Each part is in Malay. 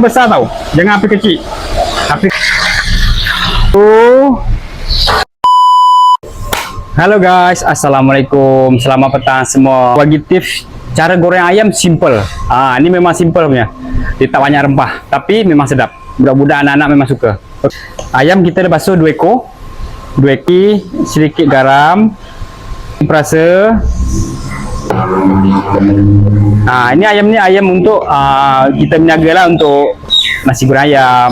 besar tau. Jangan api kecil. Api Oh. Halo guys, Assalamualaikum. Selamat petang semua. Bagi tips cara goreng ayam simple. Ah, ini memang simple punya. Dia tak banyak rempah, tapi memang sedap. Budak-budak anak-anak memang suka. Ayam kita dah basuh 2 ekor. 2 ekor, sedikit garam, perasa. Ah, ini ayam ni ayam untuk ah, kita berniaga lah untuk nasi goreng ayam.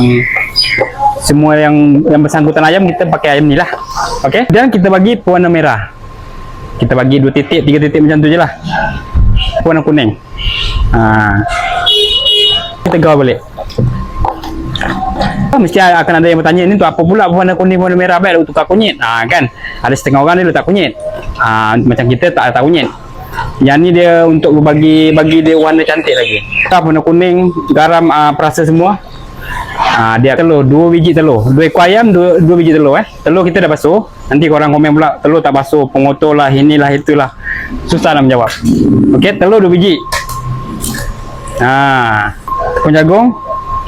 Semua yang yang bersangkutan ayam kita pakai ayam ni lah. Okey. Dan kita bagi pewarna merah. Kita bagi dua titik, tiga titik macam tu je lah. Pewarna kuning. Ha. Kita gaul balik. Oh, mesti akan ada yang bertanya ni tu apa pula warna kuning warna merah baik untuk tukar kunyit. Ha kan. Ada setengah orang dia letak kunyit. Ha macam kita tak letak kunyit. Yang ni dia untuk bagi bagi dia warna cantik lagi. Tak warna kuning, garam uh, perasa semua. Ha, dia telur, dua biji telur. Dua ekor ayam, dua, dua biji telur eh. Telur kita dah basuh. Nanti korang komen pula, telur tak basuh, pengotor lah, inilah, itulah. Susah nak menjawab. Okey, telur dua biji. Ha, tepung jagung,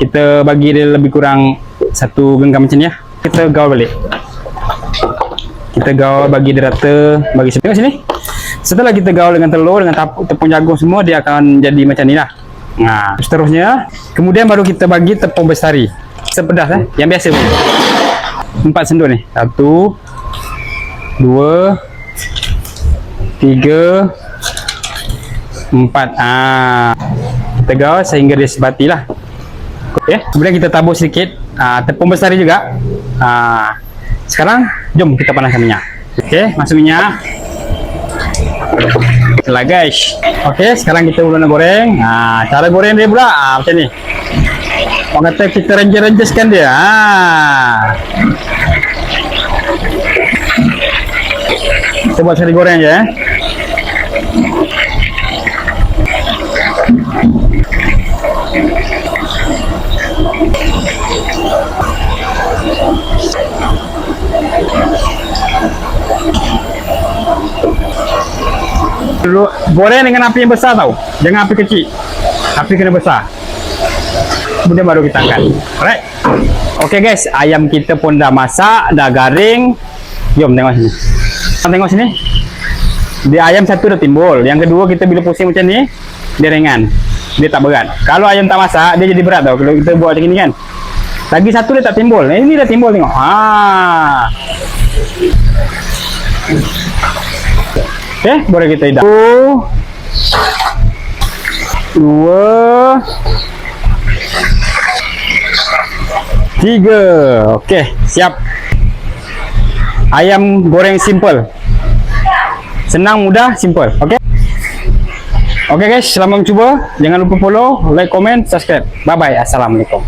kita bagi dia lebih kurang satu genggam macam ni lah. Kita gaul balik. Kita gaul, bagi dia rata, bagi tengok sini. Setelah kita gaul dengan telur, dengan tepung jagung semua, dia akan jadi macam ni lah. Nah, seterusnya, kemudian baru kita bagi tepung bestari. Sepedas eh, yang biasa pun. Empat sendok ni. Satu, dua, tiga, empat. Ah, kita gaul sehingga dia sebati lah. Okay. Kemudian kita tabur sedikit ah, tepung bestari juga. Ah, sekarang, jom kita panaskan minyak. Okay, masuk minyak. Itulah guys. Okey, sekarang kita mula nak goreng. Ha, cara goreng dia pula ha, macam ni. Orang kata kita ranger-rangerskan dia. Ha. Kita buat sekali goreng je eh. Goreng dengan api yang besar tau. Jangan api kecil. Api kena besar. Kemudian baru kita angkat. Alright. Okay guys, ayam kita pun dah masak, dah garing. Jom tengok sini. Tengok sini. Dia ayam satu dah timbul. Yang kedua kita bila pusing macam ni, dia ringan. Dia tak berat. Kalau ayam tak masak, dia jadi berat tau. Kalau kita buat macam ni kan. Lagi satu dia tak timbul. Ini dah timbul tengok. Ha. Okay, boleh kita. Satu, dua, tiga. Okey, siap. Ayam goreng simple. Senang, mudah, simple. Okey. Okey guys, selamat mencuba. Jangan lupa follow, like, komen, subscribe. Bye bye. Assalamualaikum.